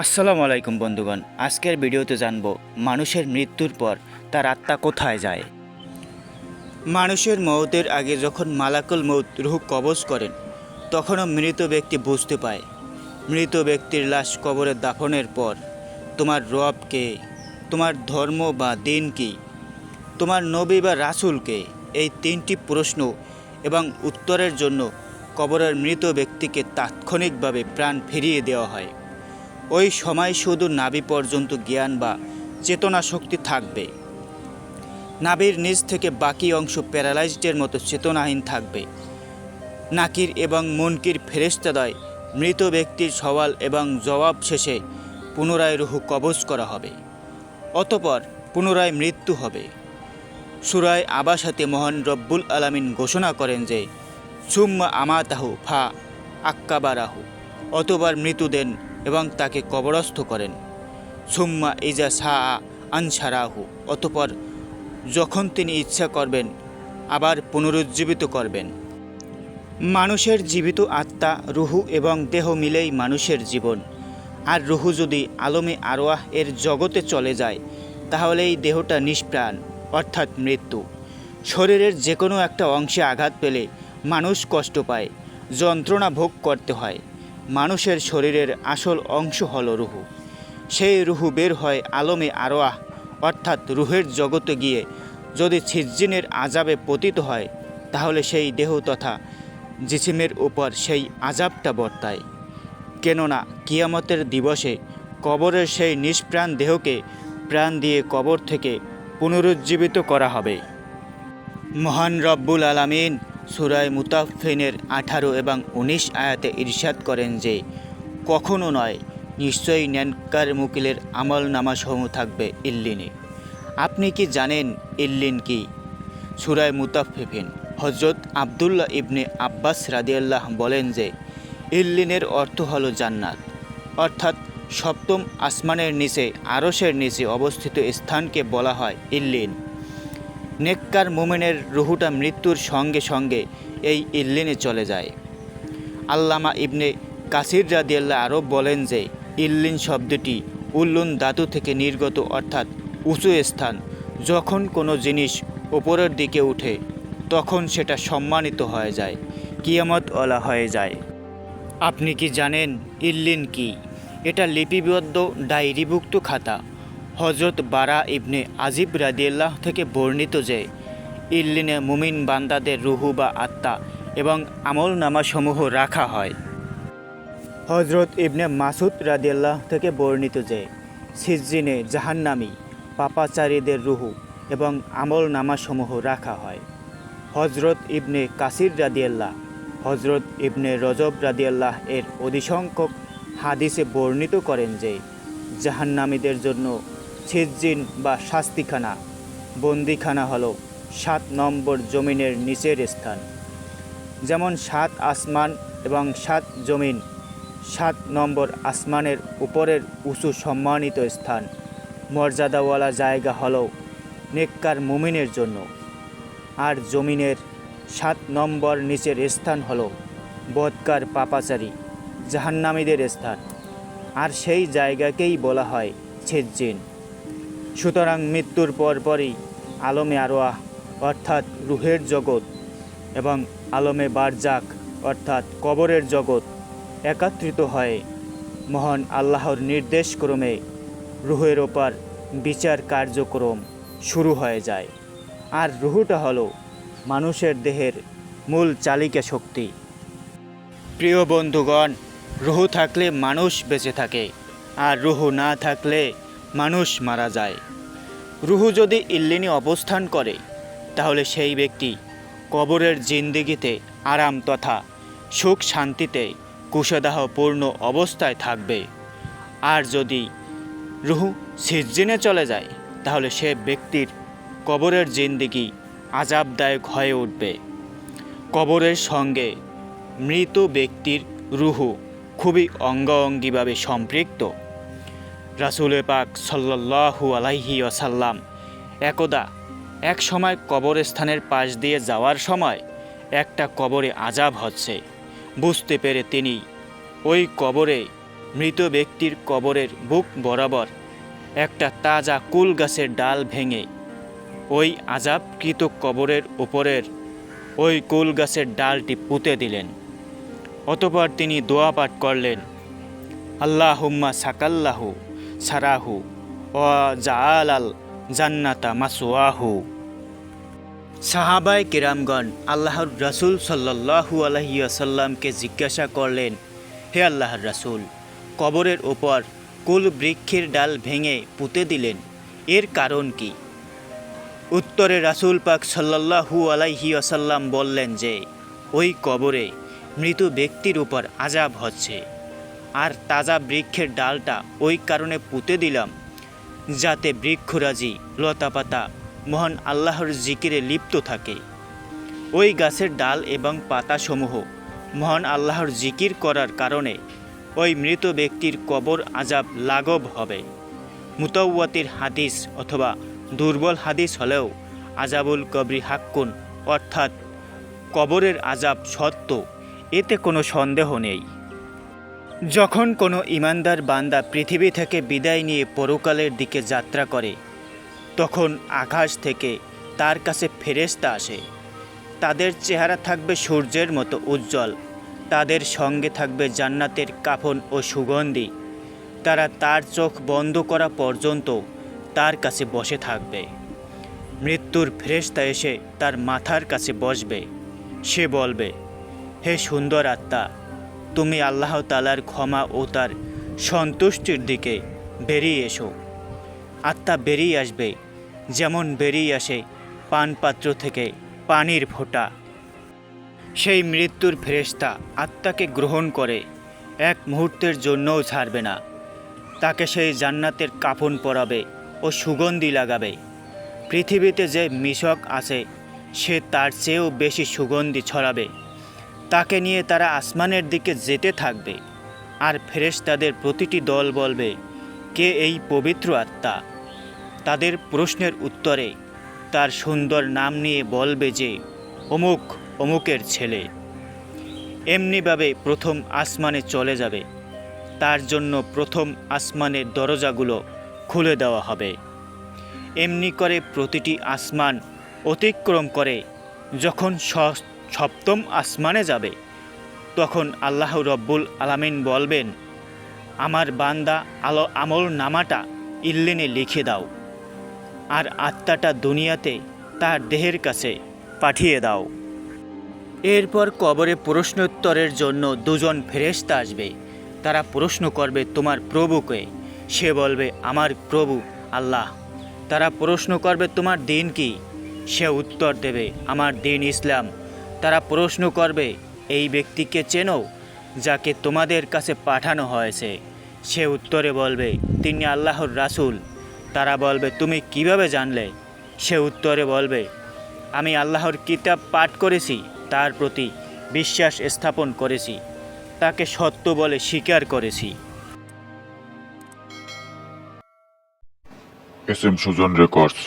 আসসালামু আলাইকুম বন্ধুগণ, আজকের ভিডিওতে জানব মানুষের মৃত্যুর পর তার আত্মা কোথায় যায়। মানুষের মৌতের আগে যখন মালাকুল মৌত রুহ কবজ করেন, তখনও মৃত ব্যক্তি বুঝতে পায়। মৃত ব্যক্তির লাশ কবরে দাফনের পর, তোমার রব কে? তোমার ধর্ম বা দিন কি? তোমার নবী বা রাসূলকে এই তিনটি প্রশ্ন এবং উত্তরের জন্য কবরের মৃত ব্যক্তিকে তাৎক্ষণিকভাবে প্রাণ ফিরিয়ে দেওয়া হয়। ওই সময় শুধু নাভি পর্যন্ত জ্ঞান বা চেতনা শক্তি থাকবে। নাভির নিচ থেকে বাকি অংশ প্যারালাইজডের মতো চেতনাহীন থাকবে। নাকির এবং মনকির ফেরেস্তাদয় মৃত ব্যক্তির সওয়াল এবং জবাব শেষে পুনরায় রুহু কবজ করা হবে। অতপর পুনরায় মৃত্যু হবে। সুরায় আবাসাতে মহান রব্বুল আলামিন ঘোষণা করেন যে, সুম্মা আমাতাহু ফা আক্কাবারাহু। অতবার মৃত্যু দেন এবং তাকে কবরস্থ করেন। সুম্মা ইজা সা আনসারাহু, অতপর যখন তিনি ইচ্ছা করবেন, আবার পুনরুজ্জীবিত করবেন। মানুষের জীবিত আত্মা, রুহু এবং দেহ মিলেই মানুষের জীবন। আর রুহু যদি আলমে আরোয়াহ এর জগতে চলে যায় তাহলে এই দেহটা নিষ্প্রাণ, অর্থাৎ মৃত্যু। শরীরের যে কোনো একটা অংশে আঘাত পেলে মানুষ কষ্ট পায়, যন্ত্রণা ভোগ করতে হয়। মানুষের শরীরের আসল অংশ হল রুহু। সেই রুহু বের হয় আলমে আরোয়াহ, অর্থাৎ রুহের জগতে গিয়ে। যদি ছিজ্জিনের আজাবে পতিত হয়, তাহলে সেই দেহ তথা জিসিমের উপর সেই আজাবটা বর্তায়। কেননা কিয়ামতের দিবসে কবরের সেই নিষ্প্রাণ দেহকে প্রাণ দিয়ে কবর থেকে পুনরুজ্জীবিত করা হবে। মহান রব্বুল আলামিন সুরায় মুতাফিনের আঠারো এবং উনিশ আয়াতে ইরশাদ করেন যে, কখনো নয়, নিশ্চয়ই ন্যানকার মুকিলের আমল নামাসমূহ থাকবে ইল্লিনে। আপনি কি জানেন ইল্লিন কি? সুরায় মুতাফিফিন হজরত আবদুল্লাহ ইবনে আব্বাস রাদিয়াল্লাহ বলেন যে, ইল্লিনের অর্থ হলো জান্নাত। অর্থাৎ সপ্তম আসমানের নিচে, আরশের নিচে অবস্থিত স্থানকে বলা হয় ইল্লিন। নেককার মোমেনের রুহুটা মৃত্যুর সঙ্গে সঙ্গে এই ইল্লিনে চলে যায়। আল্লামা ইবনে কাসির রাদিয়াল্লাহ আরও বলেন যে, ইল্লিন শব্দটি উল্লুন ধাতু থেকে নির্গত অর্থাৎ উঁচু স্থান। যখন কোনো জিনিস ওপরের দিকে উঠে, তখন সেটা সম্মানিত হয়ে যায়, কিয়ামত ওলা হয়ে যায়। আপনি কি জানেন ইল্লিন কি? এটা লিপিবদ্ধ ডায়েরিভুক্ত খাতা। হজরত বারা ইবনে আজিব রাদিয়াল্লাহ থেকে বর্ণিত যে, ইল্লিনে মুমিন বান্দাদের রুহু বা আত্মা এবং আমল নামাসমূহ রাখা হয়। হজরত ইবনে মাসুদ রাদিয়াল্লাহ থেকে বর্ণিত যে সিজ্জিনে জাহান্নামি, পাপাচারীদের রুহু এবং আমল নামাসমূহ রাখা হয়। হজরত ইবনে কাসির রাদিয়াল্লাহ হজরত ইবনে রজব রাদিয়াল্লাহ এর অধিসংখ্যক হাদিসে বর্ণিত করেন যে, জাহান্নামীদের জন্য ছিজ্জিন বা শাস্তিখানা, বন্দিখানা হলো সাত নম্বর জমিনের নিচের স্থান। যেমন সাত আসমান এবং সাত জমিন, সাত নম্বর আসমানের উপরের উঁচু সম্মানিত স্থান। মর্যাদাওয়ালা জায়গা হলো নেককার মুমিনের জন্য। আর জমিনের সাত নম্বর নিচের স্থান হল বদকার পাপাচারী, জাহান্নামীদের স্থান। আর সেই জায়গাকেই বলা হয় ছেজ্জিন সুতরাং মৃত্যুর পরপরই আলমে আরোয়াহ, অর্থাৎ রুহের জগৎ, এবং আলমে বারজাক, অর্থাৎ কবরের জগৎ, একত্রিত হয় মহান আল্লাহর নির্দেশক্রমে রুহের ওপর বিচার কার্যক্রম শুরু হয়ে যায়। আর রুহুটা হলো মানুষের দেহের মূল চালিকা শক্তি। প্রিয় বন্ধুগণ, রুহু থাকলে মানুষ বেঁচে থাকে, আর রুহু না থাকলে মানুষ মারা যায়। রুহু যদি ইল্লিনে অবস্থান করে, তাহলে সেই ব্যক্তি কবরের জিন্দিগিতে আরাম তথা সুখ শান্তিতে কুশদাহপূর্ণ অবস্থায় থাকবে। আর যদি রুহু সিজ্জিনে চলে যায়, তাহলে সে ব্যক্তির কবরের জিন্দিগি আজাবদায়ক হয়ে উঠবে। কবরের সঙ্গে মৃত ব্যক্তির রুহু খুবই অঙ্গ অঙ্গাঙ্গিভাবে সম্পৃক্ত। রাসুল পাক সাল্লাহু আলাইহি আসাল্লাম একদা এক সময় কবরস্থানের পাশ দিয়ে যাওয়ার সময় একটা কবরে আজাব হচ্ছে। বুঝতে পেরে তিনি ওই কবরে মৃত ব্যক্তির কবরের বুক বরাবর একটা তাজা কুল গাছের ডাল ভেঙে ওই আজাবকৃত কবরের উপরের ওই কুল গাছের ডালটি পুঁতে দিলেন। অতপর তিনি দোয়া পাঠ করলেন আল্লাহ হুম্মা সাকাল্লাহু সারাহু ও জাআলাল জান্নাতা মাসুয়াহু সাহাবায় কিরামগণ আল্লাহর রাসূল সাল্লাল্লাহু আলাইহি আসাল্লামকে জিজ্ঞাসা করলেন, হে আল্লাহর রাসূল, কবরের ওপর কুল বৃক্ষের ডাল ভেঙে পুঁতে দিলেন, এর কারণ কি? উত্তরে রাসূল পাক সাল্লাল্লাহু আলাইহি আসাল্লাম বললেন যে, ওই কবরে মৃত ব্যক্তির উপর আজাব হচ্ছে। আর তাজা বৃক্ষের ডালটা ওই কারণে পুঁতে দিলাম, যাতে বৃক্ষরাজি, লতাপাতা, মহান আল্লাহর জিকিরে লিপ্ত থাকে। ওই গাছের ডাল এবং পাতাসমূহ মহান আল্লাহর জিকির করার কারণে ওই মৃত ব্যক্তির কবর আজাব লাঘব হবে। মুতাওয়াতির হাদিস অথবা দুর্বল হাদিস হলেও আজাবুল কবরি হাক্কুন, অর্থাৎ কবরের আজাব সত্য, এতে কোনো সন্দেহ নেই। যখন কোনো ইমানদার বান্দা পৃথিবী থেকে বিদায় নিয়ে পরকালের দিকে যাত্রা করে, তখন আকাশ থেকে তার কাছে ফেরেস্তা আসে। তাদের চেহারা থাকবে সূর্যের মতো উজ্জ্বল, তাদের সঙ্গে থাকবে জান্নাতের কাফন ও সুগন্ধি। তারা তার চোখ বন্ধ করা পর্যন্ত তার কাছে বসে থাকবে। মৃত্যুর ফেরেস্তা এসে তার মাথার কাছে বসবে। সে বলবে, হে সুন্দর আত্মা তুমি আল্লাহ তালার ক্ষমা ও তার সন্তুষ্টির দিকে বেরিয়ে এসো। আত্মা বেরিয়ে আসবে, যেমন বেরিয়ে আসে পানপাত্র থেকে পানির ফোঁটা। সেই মৃত্যুর ফেরেস্তা আত্মাকে গ্রহণ করে এক মুহূর্তের জন্যও ছাড়বে না। তাকে সেই জান্নাতের কাফন পরাবে ও সুগন্ধি লাগাবে। পৃথিবীতে যে মিশক আছে, সে তার চেয়েও বেশি সুগন্ধি ছড়াবে। তাকে নিয়ে তারা আসমানের দিকে যেতে থাকবে, আর ফেরেশ তাদের প্রতিটি দল বলবে, কে এই পবিত্র আত্মা? তাদের প্রশ্নের উত্তরে তার সুন্দর নাম নিয়ে বলবে যে, অমুক, অমুকের ছেলে। এমনিভাবে প্রথম আসমানে চলে যাবে। তার জন্য প্রথম আসমানের দরজাগুলো খুলে দেওয়া হবে। এমনি করে প্রতিটি আসমান অতিক্রম করে, যখন স- সপ্তম আসমানে যাবে। তখন আল্লাহ রব্বুল আলামিন বলবেন, আমার বান্দা আলো আমল নামাটা ইল্লিনে লিখে দাও আর আত্মাটা দুনিয়াতে তার দেহের কাছে পাঠিয়ে দাও। এরপর কবরে প্রশ্নোত্তরের জন্য দুজন ফেরেশতা আসবে। তারা প্রশ্ন করবে, তোমার প্রভুকে সে বলবে, আমার প্রভু আল্লাহ। তারা প্রশ্ন করবে, তোমার দিন কি? সে উত্তর দেবে, আমার দিন ইসলাম। তারা প্রশ্ন করবে, এই ব্যক্তিকে চেনো, যাকে তোমাদের কাছে পাঠানো হয়েছে? সে উত্তরে বলবে, তিনি আল্লাহর রাসূল। তারা বলবে, তুমি কীভাবে জানলে? সে উত্তরে বলবে, আমি আল্লাহর কিতাব পাঠ করেছি, তার প্রতি বিশ্বাস স্থাপন করেছি, তাকে সত্য বলে স্বীকার করেছি। S M Sujan records.